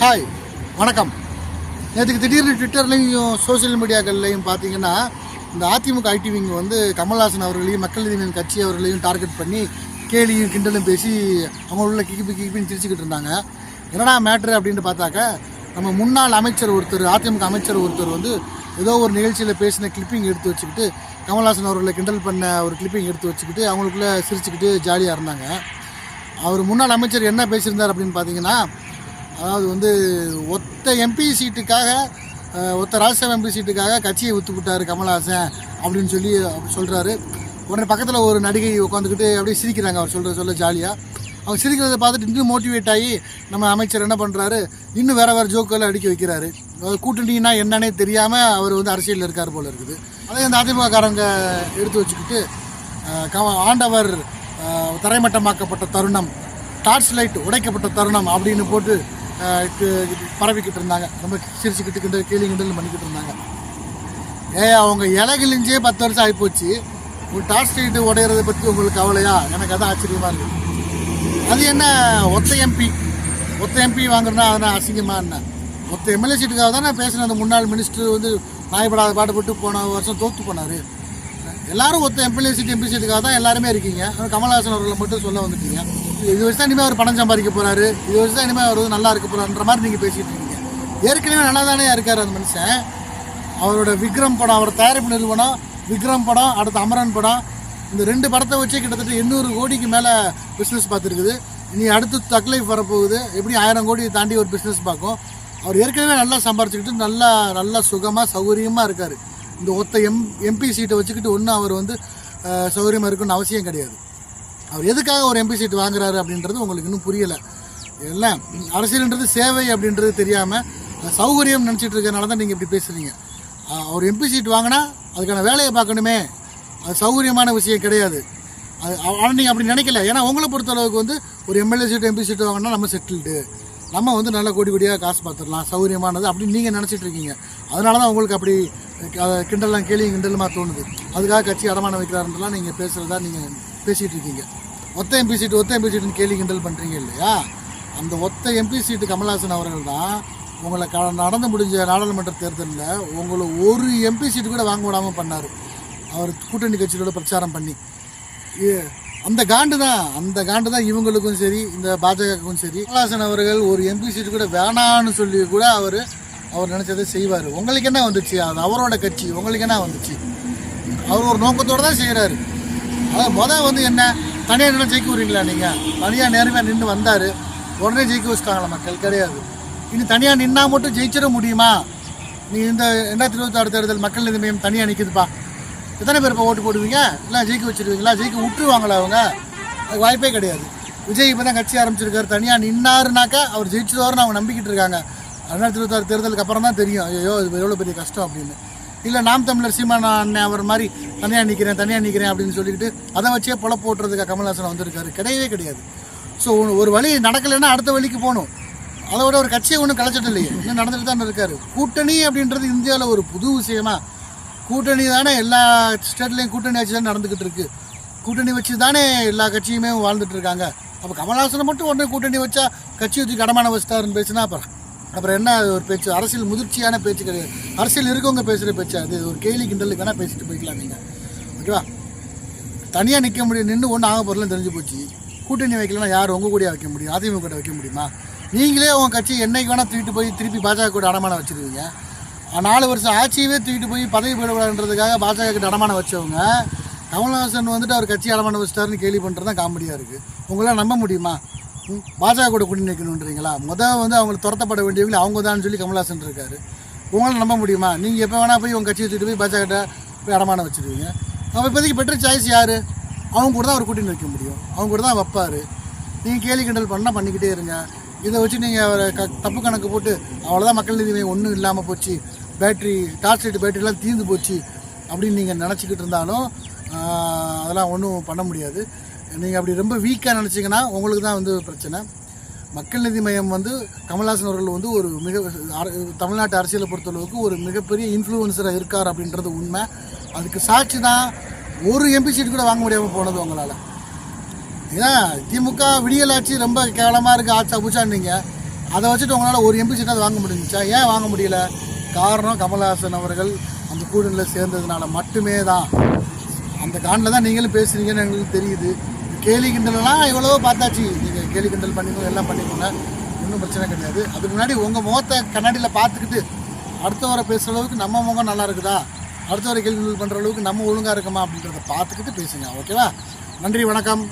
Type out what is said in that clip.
Hi வணக்கம். நேற்றுக்கு திடீர்னு ட்விட்டர்லேயும் சோஷியல் மீடியாக்கள்லையும் பார்த்தீங்கன்னா இந்த அதிமுக ஐடிவிங்க வந்து கமல்ஹாசன் அவர்களையும் மக்கள் நீதி கட்சி அவர்களையும் டார்கெட் பண்ணி கேலியும் கிண்டலும் பேசி அவங்க உள்ள கிக்கிப்பி கிக்கிப்பின்னு சிரிச்சுக்கிட்டு இருந்தாங்க. என்னடா மேட்ரு அப்படின்னு பார்த்தாக்க நம்ம முன்னாள் அமைச்சர் ஒருத்தர் அதிமுக அமைச்சர் ஒருத்தர் வந்து ஏதோ ஒரு நிகழ்ச்சியில் பேசின கிளிப்பிங் எடுத்து வச்சுக்கிட்டு கமல்ஹாசன் அவர்களை கிண்டல் பண்ண ஒரு கிளிப்பிங் எடுத்து வச்சுக்கிட்டு அவங்களுக்குள்ளே சிரிச்சுக்கிட்டு ஜாலியாக இருந்தாங்க. அவர் முன்னாள் அமைச்சர் என்ன பேசியிருந்தார் அப்படின்னு பார்த்தீங்கன்னா அதாவது வந்து ஒத்த எம்பி சீட்டுக்காக ஒத்த ராஜ்யசபா எம்பி சீட்டுக்காக கட்சியை வித்து விட்டார் கமல்ஹாசன் அப்படின்னு சொல்லி சொல்கிறாரு உடனே பக்கத்தில் ஒரு நடிகை உட்காந்துக்கிட்டு அப்படியே சிரிக்கிறாங்க அவர் சொல்கிற சொல்ல ஜாலியாக அவங்க சிரிக்கிறத பார்த்துட்டு இன்னும் மோட்டிவேட் ஆகி நம்ம அமைச்சர் என்ன பண்ணுறாரு இன்னும் வேறு வேறு ஜோக்கெல்லாம் அடிக்க வைக்கிறாரு. அதாவது கூட்டணின்னா என்னன்னே தெரியாமல் அவர் வந்து அரசியலில் இருக்கார் போல் இருக்குது. அதே அந்த அதிமுககாரங்க எடுத்து வச்சுக்கிட்டு கம- ஆண்டவர் தரைமட்டமாக்கப்பட்ட தருணம் டார்ச் லைட் உடைக்கப்பட்ட தருணம் அப்படின்னு போட்டு பரவிக்கிட்டு இருந்தாங்க. ரொம்ப சிரிச்சுக்கிட்டு கிண்டு கேலி கிண்டல் பண்ணிக்கிட்டு இருந்தாங்க. ஏ அவங்க இலகிழிஞ்சே பத்து வருஷம் ஆகிப்போச்சு உங்கள் டார்ச் லைட் உடையிறதை பற்றி உங்களுக்கு கவலையா? எனக்கு அதான் ஆச்சரியமாக இருக்குது அது என்ன ஒத்த எம்பி ஒத்த எம்பி வாங்குறதுனா அதனால் அசிங்கமாக என்ன? ஒத்த எம்எல்ஏ சீட்டுக்காக தானே பேசினேன் அந்த முன்னாள் மினிஸ்டர் வந்து நாயப்படாத பாடுபட்டு போன வருஷம் தோத்து போனார். எல்லாரும் ஒத்த எம்எல்ஏ சீட் எம்பி சீட்டுக்காக தான் எல்லாருமே இருக்கீங்க. கமல்ஹாசன் அவர்களை மட்டும் சொல்ல வந்துட்டீங்க. இது வச்சு தான் இனிமேல் அவர் பணம் சம்பாதிக்க போறாரு. இது வருஷம் தான் இனிமேல் அவர் வந்து நல்லா இருக்க போறாருன்ற மாதிரி நீங்கள் பேசிகிட்டு இருக்கீங்க. ஏற்கனவே நல்லா தானே இருக்கார் அந்த மனுஷன். அவரோட விக்ரம் படம் அவர் தயாரிப்பு நிறுவனம் விக்ரம் படம் அடுத்து அமரன் படம் இந்த ரெண்டு படத்தை வச்சு கிட்டத்தட்ட எண்ணூறு கோடிக்கு மேலே பிஸ்னஸ் பார்த்துருக்குது. இனி அடுத்து தக்லைஃப் வரப்போகுது. எப்படி ஆயிரம் கோடி தாண்டி ஒரு பிஸ்னஸ் பார்க்கும். அவர் ஏற்கனவே நல்லா சம்பாரிச்சுக்கிட்டு நல்லா நல்லா சுகமாக சௌகரியமாக இருக்கார். இந்த ஒத்த எம் எம்பி சீட்டை வச்சுக்கிட்டு ஒன்றும் அவர் வந்து சௌகரியமாக இருக்குன்னு அவசியம் கிடையாது. அவர் எதுக்காக ஒரு எம்பி சீட் வாங்குறாரு அப்படின்றது உங்களுக்கு இன்னும் புரியலை. இல்லை அரசியல்ன்றது சேவை அப்படின்றது தெரியாமல் சௌகரியம் நினச்சிட்டு இருக்கனால தான் நீங்கள் இப்படி பேசுகிறீங்க அவர் எம்பி சீட் வாங்கினா அதுக்கான வேலையை பார்க்கணுமே. அது சௌகரியமான விஷயம் கிடையாது. அது ஆனால் நீங்கள் அப்படி நினைக்கல. ஏன்னா உங்களை பொறுத்த அளவுக்கு வந்து ஒரு எம்எல்ஏ சீட்டு எம்பி சீட் வாங்கினா நம்ம செட்டில்டு நம்ம வந்து நல்ல கோடி கோடியாக காசு பார்த்துடலாம் சௌகரியமானது அப்படின்னு நீங்கள் நினச்சிட்டு இருக்கீங்க. அதனால தான் உங்களுக்கு அப்படி கிண்டல்லாம் கேலி கிண்டலுமா தோணுது. அதுக்காக கட்சி அடமானம் வைக்கிறாருன்றலாம் நீங்கள் பேசுகிறதா நீங்கள் பேசிகிட்டு இருக்கீங்க. ஒத்த எம்பி சீட்டு ஒத்த எம்பி சீட்டுன்னு கேள்வி கிண்டல் பண்ணுறீங்க இல்லையா? அந்த ஒத்த எம்பி சீட்டு கமல்ஹாசன் அவர்கள் தான் உங்களை க நடந்து முடிஞ்ச நாடாளுமன்ற தேர்தலில் உங்களை ஒரு எம்பி சீட்டு கூட வாங்க விடாமல் பண்ணார். அவர் கூட்டணி கட்சிகளோட பிரச்சாரம் பண்ணி. அந்த காண்டு தான் அந்த காண்டு தான் இவங்களுக்கும் சரி இந்த பாஜகவுக்கும் சரி. கமல்ஹாசன் அவர்கள் ஒரு எம்பி சீட் கூட வேணான்னு சொல்லி கூட அவர் அவர் நினச்சதை செய்வார். உங்களுக்கு என்ன வந்துச்சு? அது அவரோட கட்சி. உங்களுக்கு என்ன வந்துச்சு? அவர் ஒரு நோக்கத்தோடு தான் செய்கிறாரு அதாவது மொதல் வந்து என்ன? தனியாக நின்று ஜெயிக்க விடுறீங்களா நீங்கள் தனியாக நேர்மையாக நின்று வந்தார். உடனே ஜெயிக்க வச்சுட்டாங்களா மக்கள்? கிடையாது. இனி தனியாக நின்னா மட்டும் ஜெயிச்சிட முடியுமா? நீ இந்த ரெண்டாயிரத்தி இருபத்தாறு தேர்தல் மக்கள் நிதி மையம் தனியாக நிற்கிதுப்பா எத்தனை பேர் இப்போ ஓட்டு போடுவீங்க? இல்லை ஜெயிக்க வச்சுருவீங்களா? ஜெயிக்க விட்டுருவாங்களா அவங்க? அதுக்கு வாய்ப்பே கிடையாது. விஜய் இப்போ தான் கட்சி ஆரம்பிச்சிருக்காரு. தனியாக நின்னாருனாக்கா அவர் ஜெயிச்சிருவாருன்னு அவங்க நம்பிக்கிட்டு இருக்காங்க. ரெண்டாயிரத்தி இருபத்தாறு தேர்தலுக்கு அப்புறம் தான் தெரியும். ஐயோ இது எவ்வளோ பெரிய கஷ்டம் அப்படின்னு. இல்லை நாம் தமிழர் சீமான அண்ணன் அவர் மாதிரி தனியாக நிற்கிறேன் தனியாக நிற்கிறேன் அப்படின்னு சொல்லிக்கிட்டு அதை வச்சே பொழப்பு ஓட்டுறதுக்கு கமல்ஹாசன் வந்திருக்காரு. கிடையவே கிடையாது. ஸோ ஒரு வழி நடக்கலைன்னா அடுத்த வழிக்கு போகணும். அதை விட ஒரு கட்சியை ஒன்றும் கலைச்சிட்டு இல்லையே. இன்னும் நடந்துட்டு தான் இருக்காரு. கூட்டணி அப்படின்றது இந்தியாவில் ஒரு புது விஷயமா கூட்டணி தானே எல்லா ஸ்டேட்லேயும் கூட்டணி ஆட்சி தான் நடந்துக்கிட்டு இருக்கு. கூட்டணி வச்சு தானே எல்லா கட்சியுமே வாழ்ந்துட்டு இருக்காங்க. அப்போ கமல்ஹாசனை மட்டும் உடனே கூட்டணி வச்சா கட்சி வச்சு கடமான வச்சிட்டாருன்னு பேசுனா அப்புறம் அப்புறம் என்ன ஒரு பேச்சு? அரசியல் முதிர்ச்சியான பேச்சு கிடையாது. அரசியல் இருக்கவங்க பேசுகிற பேச்சு? அது ஒரு கேலி கிண்டலுக்கு வேணால் பேசிட்டு போய்க்கலாம் நீங்கள் ஓகேவா? தனியாக நிற்க முடியும். நின்று ஒன்றும் ஆக போகிறதுலாம் தெரிஞ்சு போச்சு. கூட்டணி வைக்கலன்னா யார்? உங்கள் கூட வைக்க முடியும். அதிமுக கூட வைக்க முடியுமா? நீங்களே உங்கள் கட்சி என்னைக்கு வேணால் தூக்கிட்டு போய் திருப்பி பாஜக கூட அடமானம் வச்சுருவீங்க. நாலு வருஷம் ஆட்சியவே தூக்கிட்டு போய் பதவி போயிடக்கூடாதுன்றதுக்காக பாஜக கிட்ட அடமானம் வச்சவங்க கமல்ஹாசன் வந்துட்டு அவர் கட்சி அடமானம் வச்சிட்டாருன்னு கேள்வி பண்ணுறது தான் காமெடியாக இருக்குது உங்களால் நம்ப முடியுமா? பாஜக கூட கூட்டி நிற்கணுன்றீங்களா முதல் வந்து அவங்களுக்கு துரத்தப்பட வேண்டியவங்க அவங்க தான் சொல்லி கமல்ஹாசன் இருக்காரு. உங்களால் நம்ப முடியுமா? நீங்கள் எப்போ வேணால் போய் உங்கள் கட்சியை தூக்கிட்டு போய் பாஜக போய் அடமானம் வச்சுருவீங்க. அப்போ இப்போதைக்கு பெட்டர் சாய்ஸ் யார்? அவங்க கூட தான் அவர் கூட்டி வைக்க முடியும். அவங்க கூட தான் வைப்பார். நீங்கள் கேலி கிண்டல் பண்ணால் பண்ணிக்கிட்டே இருங்க. இதை வச்சு நீங்கள் அவரை க தப்பு கணக்கு போட்டு அவ்வளோதான் மக்கள் நீதி ஒன்றும் இல்லாமல் போச்சு. பேட்ரி டார்ச் லைட் பேட்டரிலாம் தீர்ந்து போச்சு அப்படின்னு நீங்கள் நினச்சிக்கிட்டு இருந்தாலும் அதெல்லாம் ஒன்றும் பண்ண முடியாது. நீங்கள் அப்படி ரொம்ப வீக்காக நினச்சிங்கன்னா உங்களுக்கு தான் வந்து பிரச்சனை. மக்கள் நீதி மையம் வந்து கமல்ஹாசன் அவர்கள் வந்து ஒரு மிக அர- தமிழ்நாட்டு அரசியலை பொறுத்தளவுக்கு ஒரு மிகப்பெரிய இன்ஃப்ளூயன்சராக இருக்கார் அப்படின்றது உண்மை. அதுக்கு சாட்சி தான் ஒரு எம்பி சீட் கூட வாங்க முடியாமல் போனது உங்களால். ஏன்னா திமுக விடியல் ஆட்சி ரொம்ப கேவலமாக இருக்குது ஆட்சா பூச்சான்னீங்க அதை வச்சுட்டு உங்களால் ஒரு எம்பி சீட்டாவது வாங்க முடிஞ்சுச்சா? ஏன் வாங்க முடியல? காரணம் கமல்ஹாசன் அவர்கள் அந்த கூட்டணியில் சேர்ந்ததுனால மட்டுமே தான் அந்த காண்டில் தான் நீங்களும் பேசுகிறீங்கன்னு எங்களுக்கு தெரியுது. கேலி கிண்டல்லாம் எவ்வளவோ பார்த்தாச்சு. நீங்கள் கேலி கிண்டல் பண்ணிக்கோங்க எல்லாம் பண்ணிக்கோங்க. ஒன்றும் பிரச்சனை கிடையாது. அதுக்கு முன்னாடி உங்கள் முகத்தை கண்ணாடியில் பார்த்துக்கிட்டு அடுத்தவரை பேசுகிற அளவுக்கு நம்ம முகம் நல்லா இருக்குதா? அடுத்தவரை கேள்வி கிண்டல் பண்ணுற அளவுக்கு நம்ம ஒழுங்காக இருக்குமா அப்படின்றத பார்த்துக்கிட்டு பேசுங்க. ஓகேவா? நன்றி வணக்கம்.